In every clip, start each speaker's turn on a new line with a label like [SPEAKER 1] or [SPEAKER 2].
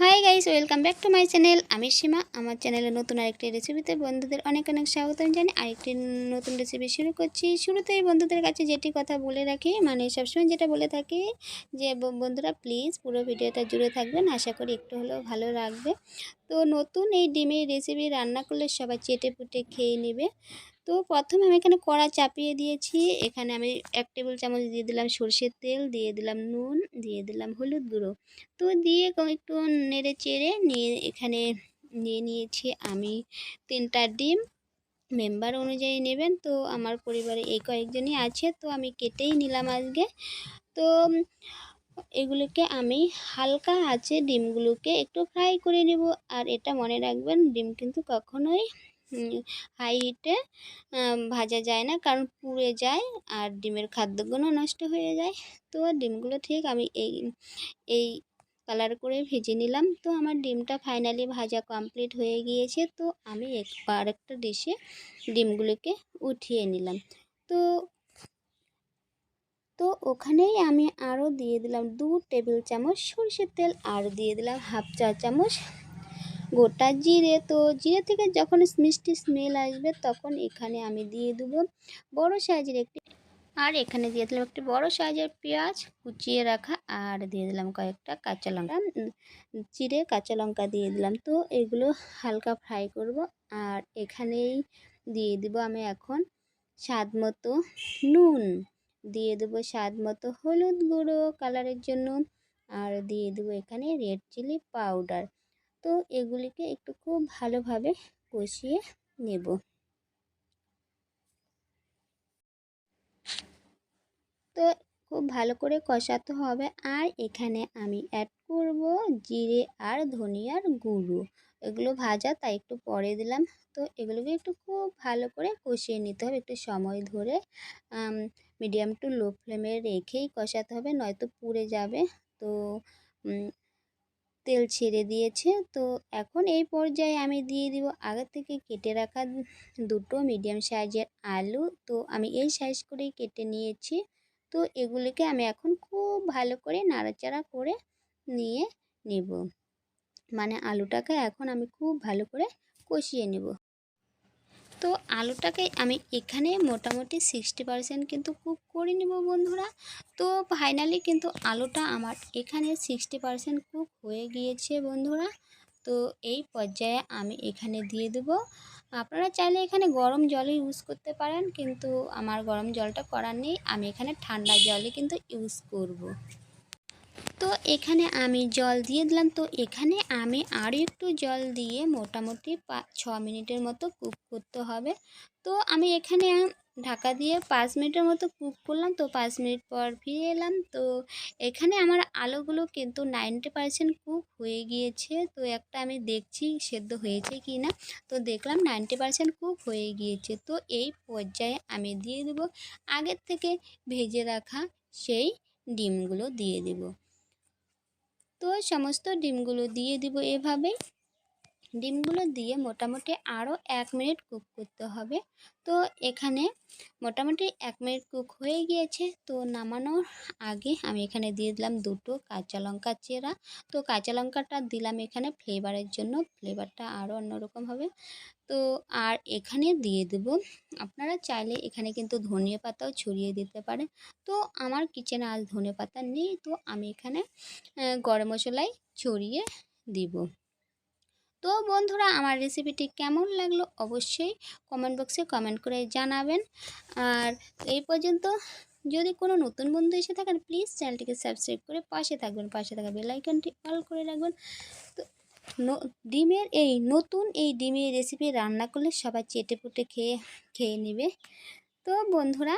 [SPEAKER 1] Hi guys welcome back to my channel আমি সীমা। আমার চ্যানেলে নতুন আরেকটি রেসিপিতে বন্ধুদের অনেক অনেক স্বাগতম জানি আরেকটি নতুন রেসিপি শুরু করছি। শুরুতেই বন্ধুদের কাছে যেটি কথা বলে রাখি মানে সবসময় যেটা বলে থাকি যে বন্ধুরা প্লিজ পুরো ভিডিওটা জুড়ে থাকবেন। আশা করি একটু হলেও ভালো লাগবে। তো নতুন এই ডিমের রেসিপি রান্না করলে সবাই চেটে পুটে খেয়ে নেবে। তো প্রথমে আমি এখানে কড়া চাপিয়ে দিয়েছি। এখানে আমি এক টেবিল চামচ দিয়ে দিলাম সর্ষের তেল, দিয়ে দিলাম নুন, দিয়ে দিলাম হলুদ গুঁড়ো। তো দিয়ে একটু নেড়ে চেড়ে নিয়ে এখানে নিয়ে নিয়েছি আমি তিনটা ডিম। মেম্বার অনুযায়ী নেবেন। তো আমার পরিবারে এই কয়েকজনই আছে। তো আমি কেটেই নিলাম আজকে। তো এগুলোকে আমি হালকা আছে ডিমগুলোকে একটু ফ্রাই করে নেব। আর এটা মনে রাখবেন, ডিম কিন্তু কখনোই হাই হিটে ভাজা যায় না, কারণ পুড়ে যায় আর ডিমের খাদ্যগুলো নষ্ট হয়ে যায়। তো ডিমগুলো ঠিক আমি এই এই কালার করে ভেজে নিলাম। তো আমার ডিমটা ফাইনালি ভাজা কমপ্লিট হয়ে গিয়েছে। তো আমি একবার একটা ডিশে ডিমগুলোকে উঠিয়ে নিলাম। তো তো ওখানেই আমি আরও দিয়ে দিলাম দু টেবিল চামচ সরষের তেল, আর দিয়ে দিলাম হাফ চা চামচ গোটা জিরে তো জিরে থেকে যখন মিষ্টি স্মেল আসবে তখন এখানে আমি দিয়ে দেবো বড় সাইজের একটি আর এখানে দিয়ে দিলাম একটি বড় সাইজের পেঁয়াজ কুচিয়ে রাখা আর দিয়ে দিলাম কয়েকটা কাঁচা লঙ্কা। চিড়ে কাঁচা লঙ্কা দিয়ে দিলাম। তো এগুলো হালকা ফ্রাই করব আর এখানেই দিয়ে দিব আমি এখন স্বাদ মতো নুন। দিয়ে দেবো স্বাদ মতো হলুদ গুঁড়ো কালারের জন্য। আর দিয়ে দেবো এখানে রেড চিলি পাউডার তো এগুলিকে একটু খুব ভালোভাবে কষিয়ে নেব। তো খুব ভালো করে কষাতে হবে। আর এখানে আমি অ্যাড করব জিরে আর ধনিয়ার গুঁড়ো। এগুলো ভাজা, তাই একটু পরে দিলাম। তো এগুলোকে একটু খুব ভালো করে কষিয়ে নিতে হবে। একটু সময় ধরে মিডিয়াম টু লো ফ্লেমে রেখেই কষাতে হবে, নয়তো পুড়ে যাবে। তো তেল ছেড়ে দিয়েছে। তো এখন এই পর্যায়ে আমি দিয়ে দিব আগে থেকে কেটে রাখা দুটো মিডিয়াম সাইজের আলু। তো আমি এই সাইজ করেই কেটে নিয়েছি। তো এগুলিকে আমি এখন খুব ভালো করে নাড়াচাড়া করে নিয়ে নেব। মানে আলুটাকে এখন আমি খুব ভালো করে কষিয়ে নেব। তো আলুটাকে আমি এখানে মোটামুটি সিক্সটি পারসেন্ট কিন্তু কুক করে নেব বন্ধুরা। তো ফাইনালি কিন্তু আলুটা আমার এখানে সিক্সটি পারসেন্ট কুক হয়ে গিয়েছে বন্ধুরা। তো এই পর্যায়ে আমি এখানে দিয়ে দেবো। আপনারা চাইলে এখানে গরম জলই ইউজ করতে পারেন, কিন্তু আমার গরম জলটা করার নেই। আমি এখানে ঠান্ডা জলই কিন্তু ইউজ করব। তো এখানে আমি জল দিয়ে দিলাম। তো এখানে আমি আরও একটু জল দিয়ে মোটামুটি ছ মিনিটের মতো কুক করতে হবে। তো আমি এখানে ঢাকা দিয়ে পাঁচ মিনিটের মতো কুক করলাম। তো পাঁচ মিনিট পর ফিরে এলাম। তো এখানে আমার আলোগুলো কিন্তু নাইনটি পারসেন্ট কুক হয়ে গিয়েছে। তো একটা আমি দেখছি সেদ্ধ হয়েছে কি না। তো দেখলাম নাইনটি পারসেন্ট কুক হয়ে গিয়েছে। তো এই পর্যায়ে আমি দিয়ে দেবো। আগের থেকে ভেজে রাখা সেই ডিমগুলো দিয়ে দেব। তো সমস্ত ডিমগুলো দিয়ে দিব এভাবেই ডিমগুলো দিয়ে মোটামুটি আরও এক মিনিট কুক করতে হবে। তো এখানে মোটামুটি এক মিনিট কুক হয়ে গিয়েছে। তো নামানোর আগে আমি এখানে দিয়ে দিলাম দুটো কাঁচা লঙ্কা চেরা। তো কাঁচা লঙ্কাটা দিলাম এখানে ফ্লেভারের জন্য। ফ্লেভারটা আরও অন্যরকম হবে। তো আর এখানে দিয়ে দেব, আপনারা চাইলে এখানে কিন্তু ধনিয়া পাতাও ছড়িয়ে দিতে পারেন তো আমার কিচেনে আজ ধনে পাতা নেই। তো আমি এখানে গরম মশলাই ছড়িয়ে দিব। তো বন্ধুরা, আমার রেসিপিটি কেমন লাগল অবশ্যই কমেন্ট বক্সে কমেন্ট করে জানাবেন। আর এই পর্যন্ত যদি কোনো নতুন বন্ধু এসে থাকেন প্লিজ চ্যানেলটিকে সাবস্ক্রাইব করে পাশে থাকবেন, পাশে থাকা বেল আইকনটি অল করে রাখবেন। তো ডিমের এই নতুন এই ডিমের রেসিপি রান্না করলে সবাই চেটে পুটে খেয়ে খেয়ে নেবে। তো বন্ধুরা,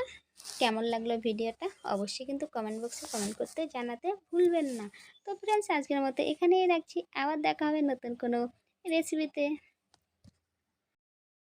[SPEAKER 1] কেমন লাগল ভিডিওটা অবশ্যই কিন্তু কমেন্ট বক্সে কমেন্ট করতে জানাতে ভুলবেন না। তো ফ্রেন্ডস আজকের মতো এখানেই রাখছি। আবার দেখা হবে নতুন কোনো রেসিপিতে